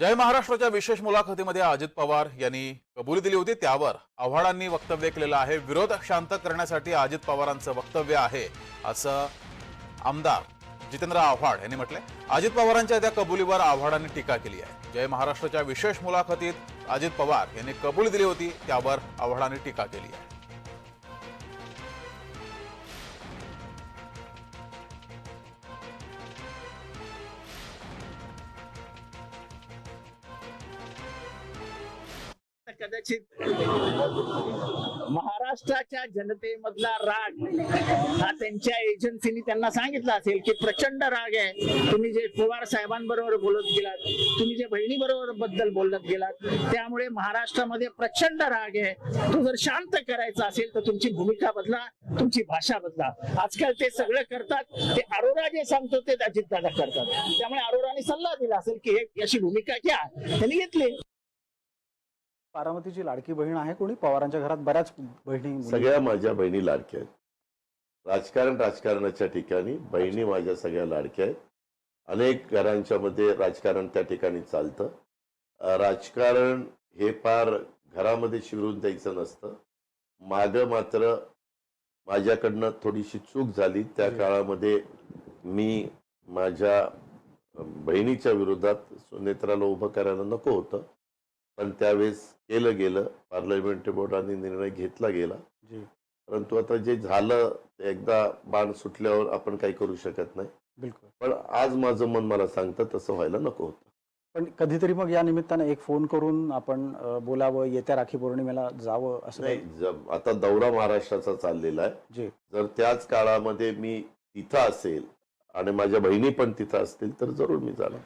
जय महाराष्ट्राच्या विशेष मुलाखतीमध्ये अजित पवार यांनी कबुली दिली होती. त्यावर आव्हाडांनी वक्तव्य केलेलं आहे. विरोध शांत करण्यासाठी अजित पवारांचं वक्तव्य आहे असं आमदार जितेंद्र आव्हाड यांनी म्हटलंय. अजित पवारांच्या त्या कबुलीवर आव्हाडांनी टीका केली आहे. जय महाराष्ट्राच्या विशेष मुलाखतीत अजित पवार यांनी कबुली दिली होती. त्यावर आव्हाडांनी टीका केली आहे. कदाचित महाराष्ट्राच्या जनतेमधला राग हा त्यांच्या एजन्सीनी त्यांना सांगितला असेल की प्रचंड राग आहे. तुम्ही जे पवार साहेबांबरोबर बोलत गेलात तुम्ही जे बहिणीबरोबरबद्दल बोलत गेलात त्यामुळे महाराष्ट्रामध्ये प्रचंड राग आहे. तो जर शांत करायचा असेल तर तुमची भूमिका बदला तुमची भाषा बदला. आजकाल ते सगळं करतात ते अरोरा जे सांगतो ते अजितदादा करतात. त्यामुळे अरोराने सल्ला दिला असेल की हे अशी भूमिका घ्या. त्यांनी घेतली. बारामतीची लाडकी बहीण आहे कोणी? पवारांच्या घरात बऱ्याच बहिणी सगळ्या माझ्या बहिणी लाडक्या आहेत. राजकारण राजकारणाच्या ठिकाणी बहिणी माझ्या सगळ्या लाडक्या आहेत. अनेक घरांच्या मध्ये राजकारण त्या ठिकाणी चालतं. राजकारण हे फार घरामध्ये शिरून द्यायचं नसतं. मागं मात्र माझ्याकडनं थोडीशी चूक झाली. त्या. काळामध्ये मी माझ्या बहिणीच्या विरोधात सुनेत्राला उभं करायला नको होतं. पण त्यावेळेस केलं गेलं. पार्लमेंटरी बोर्डाने निर्णय घेतला गेला. जी. परंतु आता जे झालं ते एकदा बाण सुटल्यावर आपण काही करू शकत नाही. बिलकुल. पण आज माझं मन मला सांगतं तसं व्हायला नको होतं. पण कधीतरी मग या निमित्तानं एक फोन करून आपण बोलावं येत्या राखी पौर्णिमेला जावं असं नाही आता दौरा महाराष्ट्राचा चाललेला आहे. जी. जर त्याच काळामध्ये मी तिथं असेल आणि माझ्या बहिणी पण तिथं असतील तर जरूर मी जाणार.